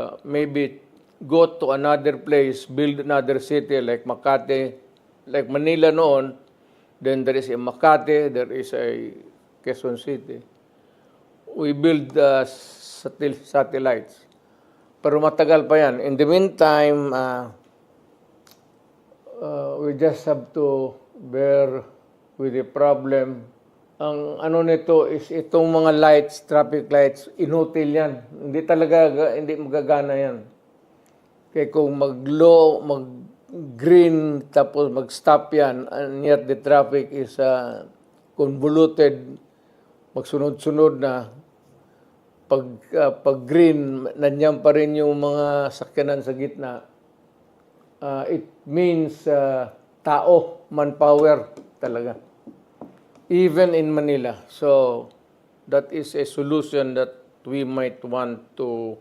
uh, maybe go to another place, build another city like Makati, like Manila noon, then there is a Makati, there is a Quezon City. We build uh, satel- satellites. Pero matagal pa yan. In the meantime, uh, uh, we just have to bear with the problem. Ang ano nito is itong mga lights, traffic lights, inutil yan. Hindi talaga, hindi magagana yan. Kaya kung mag-low, mag-green, tapos mag-stop yan, and yet the traffic is uh, convoluted, magsunod-sunod na, pag, uh, pag green, nandiyan pa rin yung mga sakyanan sa gitna, uh, it means uh, tao, manpower talaga. Even in Manila. So, that is a solution that we might want to